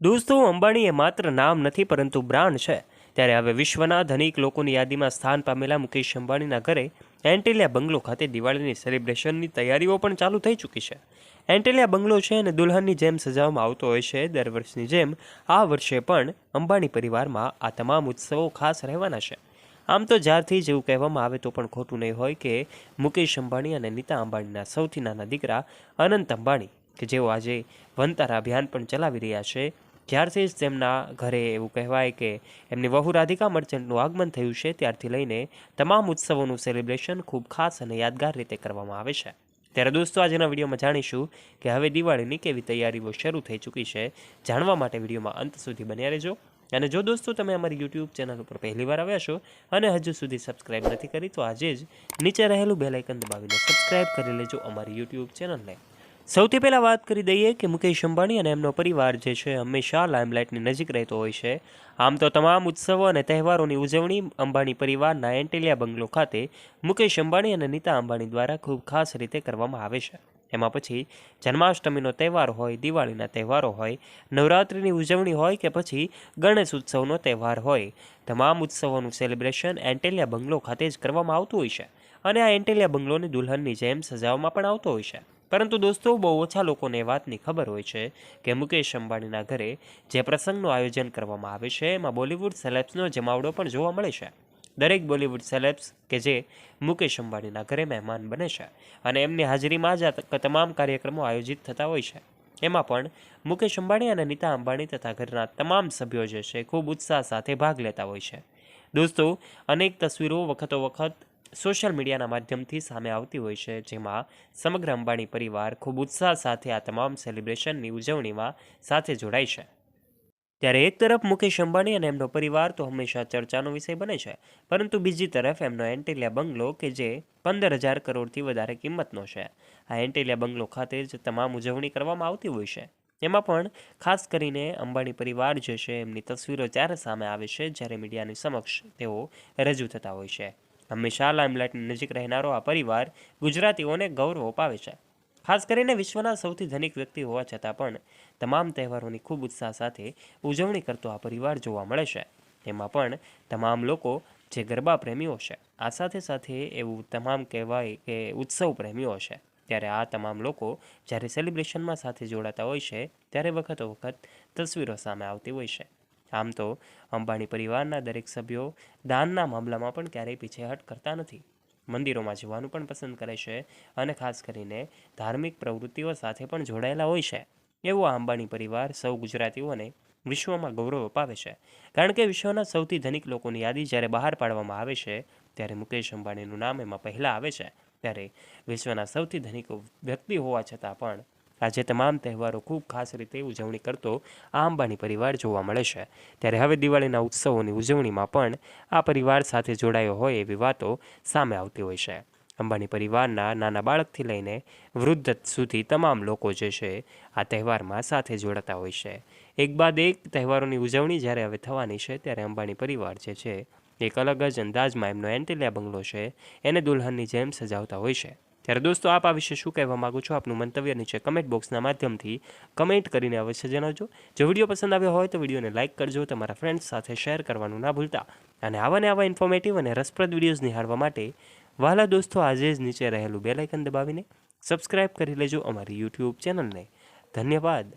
દોસ્તો અંબાણી એ માત્ર નામ નથી, પરંતુ બ્રાન્ડ છે. ત્યારે હવે વિશ્વના ધનિક લોકોની યાદીમાં સ્થાન પામેલા મુકેશ અંબાણીના ઘરે એન્ટેલિયા બંગલો ખાતે દિવાળીની સેલિબ્રેશનની તૈયારીઓ પણ ચાલુ થઈ ચૂકી છે. એન્ટેલિયા બંગલો છે અને દુલ્હનની જેમ સજાવવામાં આવતો હોય છે. દર વર્ષની જેમ આ વર્ષે પણ અંબાણી પરિવારમાં આ તમામ ઉત્સવો ખાસ રહેવાના છે. આમ તો જ્યારથી જેવું કહેવામાં આવે તો પણ ખોટું નહીં હોય કે મુકેશ અંબાણી અને નીતા અંબાણીના સૌથી નાના દીકરા અનંત અંબાણી, કે જેઓ આજે વનતારા અભિયાન પણ ચલાવી રહ્યા છે. જ્યારથી જ તેમના ઘરે એવું કહેવાય કે એમની વહુ રાધિકા મર્ચન્ટનું આગમન થયું છે. ત્યારથી લઈને તમામ ઉત્સવોનું સેલિબ્રેશન ખૂબ ખાસ અને યાદગાર રીતે કરવામાં આવે છે. ત્યારે દોસ્તો આજના વિડીયોમાં જાણીશું કે હવે દિવાળીની કેવી તૈયારીઓ શરૂ થઈ ચૂકી છે. જાણવા માટે વિડીયોમાં અંત સુધી બન્યા રહેજો. અને જો દોસ્તો, તમે અમારી યુટ્યુબ ચેનલ ઉપર પહેલીવાર આવ્યા છો અને હજુ સુધી સબસ્ક્રાઇબ નથી કરી, તો આજે જ નીચે રહેલું બેલાઇકન દબાવીને સબસ્ક્રાઇબ કરી લેજો અમારી યુટ્યુબ ચેનલને. સૌથી પહેલાં વાત કરી દઈએ કે મુકેશ અંબાણી અને એમનો પરિવાર જે છે હંમેશા લાઇમલાઇટની નજીક રહેતો હોય છે. આમ તો તમામ ઉત્સવો અને તહેવારોની ઉજવણી અંબાણી પરિવારના એન્ટેલિયા બંગલો ખાતે મુકેશ અંબાણી અને નીતા અંબાણી દ્વારા ખૂબ ખાસ રીતે કરવામાં આવે છે. એમાં પછી જન્માષ્ટમીનો તહેવાર હોય, દિવાળીના તહેવારો હોય, નવરાત્રિની ઉજવણી હોય કે પછી ગણેશ ઉત્સવનો તહેવાર હોય. તમામ ઉત્સવોનું સેલિબ્રેશન એન્ટેલિયા બંગલો ખાતે જ કરવામાં આવતું હોય છે અને આ એન્ટેલિયા બંગલોને દુલ્હનની જેમ સજાવવામાં પણ આવતો હોય છે. પરંતુ દોસ્તો, બહુ ઓછા લોકોને વાતની ખબર હોય છે કે મુકેશ અંબાણીના ઘરે જે પ્રસંગનું આયોજન કરવામાં આવે છે, એમાં બોલિવૂડ સેલેબ્સનો જમાવડો પણ જોવા મળે છે. દરેક બોલિવૂડ સેલેબ્સ કે જે મુકેશ અંબાણીના ઘરે મહેમાન બને છે અને એમની હાજરીમાં જ આ તમામ કાર્યક્રમો આયોજિત થતા હોય છે. એમાં પણ મુકેશ અંબાણી અને નીતા અંબાણી તથા ઘરના તમામ સભ્યો જે છે ખૂબ ઉત્સાહ સાથે ભાગ લેતા હોય છે. દોસ્તો, અનેક તસવીરો વખતો વખત સોશિયલ મીડિયાના માધ્યમથી સામે આવતી હોય છે, જેમાં સમગ્ર અંબાણી પરિવાર ખૂબ ઉત્સાહ સાથે આ તમામ સેલિબ્રેશનની ઉજવણીમાં સાથે જોડાય છે. ત્યારે એક તરફ મુકેશ અંબાણી અને એમનો પરિવાર તો હંમેશા ચર્ચાનો વિષય બને છે, પરંતુ બીજી તરફ એમનો એન્ટેલિયા બંગલો કે જે પંદર હજાર કરોડથી વધારે કિંમતનો છે. આ એન્ટેલિયા બંગલો ખાતે જ તમામ ઉજવણી કરવામાં આવતી હોય છે. એમાં પણ ખાસ કરીને અંબાણી પરિવાર જે છે, એમની તસવીરો ત્યારે સામે આવે છે, જ્યારે મીડિયાની સમક્ષ તેઓ રજૂ થતા હોય છે. હંમેશા લાઇમલાઇટની નજીક રહેનારો આ પરિવાર ગુજરાતીઓને ગૌરવ અપાવે છે. ખાસ કરીને વિશ્વના સૌથી ધનિક વ્યક્તિ હોવા છતાં પણ તમામ તહેવારોની ખૂબ ઉત્સાહ સાથે ઉજવણી કરતો આ પરિવાર જોવા મળે છે. એમાં પણ તમામ લોકો જે ગરબા પ્રેમીઓ છે, આ સાથે સાથે એવું તમામ કહેવાય કે ઉત્સવ પ્રેમીઓ છે. ત્યારે આ તમામ લોકો જ્યારે સેલિબ્રેશનમાં સાથે જોડાતા હોય છે, ત્યારે વખતો વખત તસવીરો સામે આવતી હોય છે. આમ તો અંબાણી પરિવારના દરેક સભ્યો દાનના મામલામાં પણ ક્યારેય પીછેહટ કરતા નથી. મંદિરોમાં જવાનું પણ પસંદ કરે છે અને ખાસ કરીને ધાર્મિક પ્રવૃત્તિઓ સાથે પણ જોડાયેલા હોય છે. એવો અંબાણી પરિવાર સૌ ગુજરાતીઓને વિશ્વમાં ગૌરવ અપાવે છે. કારણ કે વિશ્વના સૌથી ધનિક લોકોની યાદી જ્યારે બહાર પાડવામાં આવે છે, ત્યારે મુકેશ અંબાણીનું નામ એમાં પહેલાં આવે છે. ત્યારે વિશ્વના સૌથી ધનિક વ્યક્તિ હોવા છતાં પણ આજે તમામ તહેવારો ખૂબ ખાસ રીતે ઉજવણી કરતો આ અંબાણી પરિવાર જોવા મળે છે. ત્યારે હવે દિવાળીના ઉત્સવોની ઉજવણીમાં પણ આ પરિવાર સાથે જોડાયો હોય એવી વાતો સામે આવતી હોય છે. અંબાણી પરિવારના નાના બાળકથી લઈને વૃદ્ધ સુધી તમામ લોકો જે છે આ તહેવારમાં સાથે જોડાતા હોય છે. એક બાદ એક તહેવારોની ઉજવણી જ્યારે હવે થવાની છે ત્યારે અંબાણી પરિવાર જે છે, એક અલગ જ અંદાજમાં એમનો એન્ટેલિયા બંગલો છે, એને દુલ્હનની જેમ સજાવતા હોય છે. ત્યારે દોસ્તો, આપ આ વિશે શું કહેવા માગો છો? આપનું મંતવ્ય નીચે કમેન્ટ બોક્સના માધ્યમથી કમેન્ટ કરીને અવશ્ય જણાવજો. જો વીડિયો પસંદ આવ્યો હોય તો વિડીયોને લાઇક કરજો, તમારા ફ્રેન્ડ્સ સાથે શેર કરવાનું ના ભૂલતા. અને આવા ને આવા ઇન્ફોર્મેટિવ અને રસપ્રદ વિડીયોઝ નિહાળવા માટે વહાલા દોસ્તો, આજે જ નીચે રહેલું બેલાઇકન દબાવીને સબસ્ક્રાઇબ કરી લેજો અમારી યુટ્યુબ ચેનલને ધન્યવાદ.